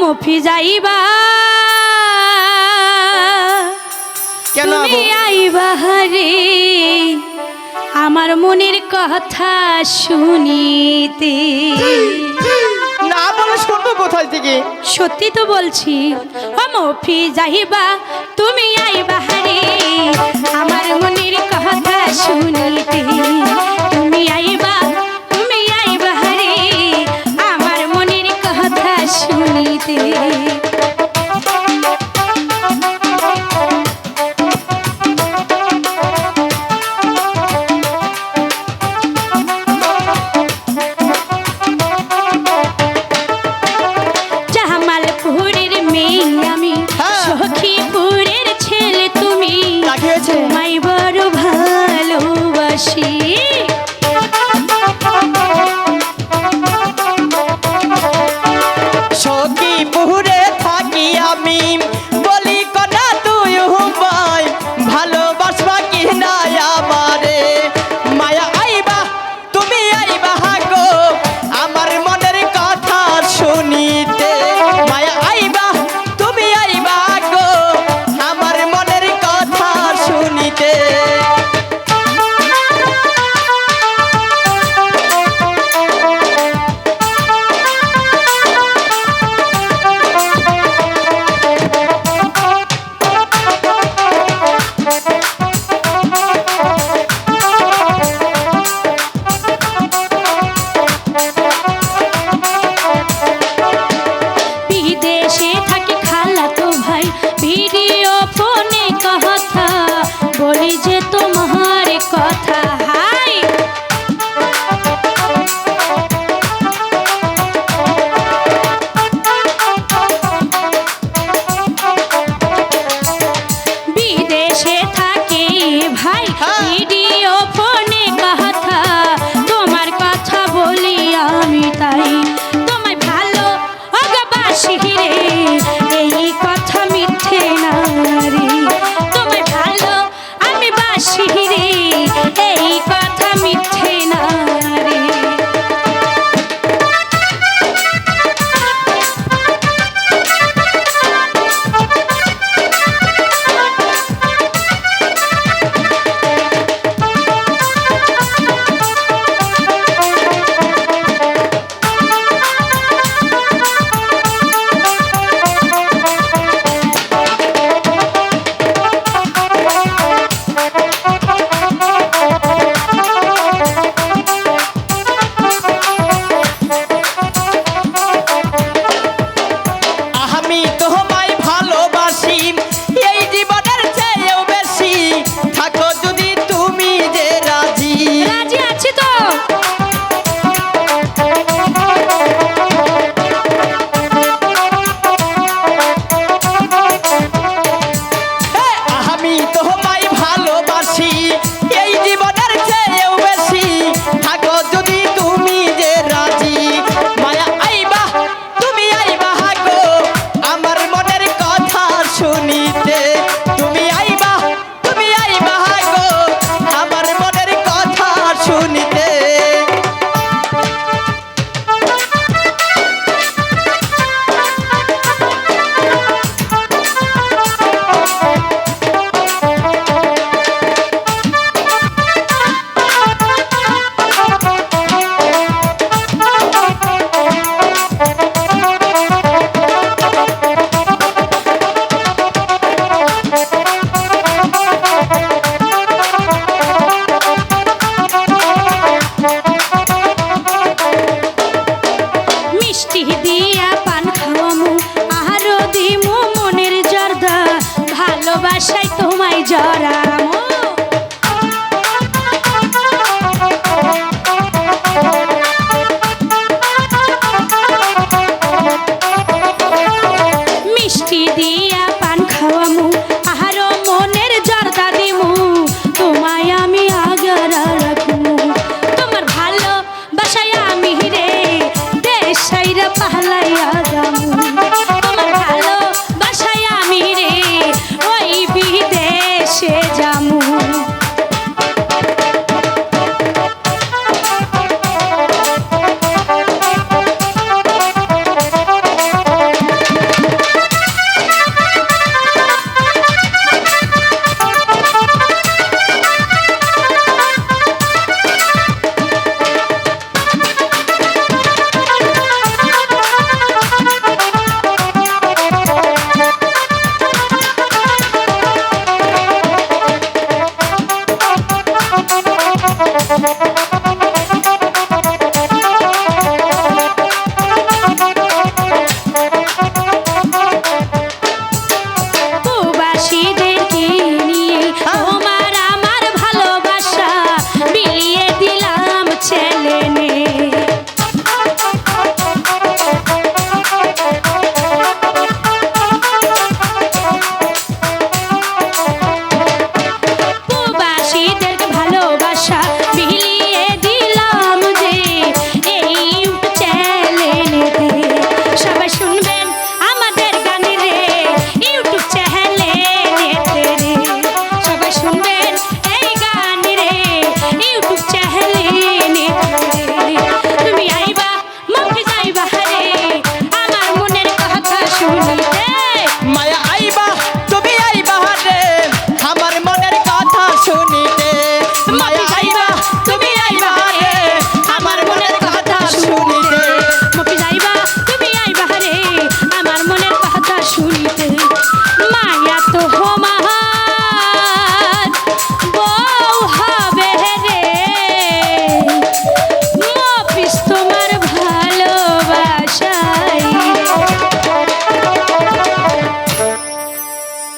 মফি যাইবা। কেন আইবা হারে। আমার মনির কথা শুনিতে। না বলে শুনব কোথায় থেকে? সত্যি তো বলছি ও মফি যাইবা তুমি আইবা হারে। আমার মনির কথা শুনিতে। ಸಿಡಿ Tag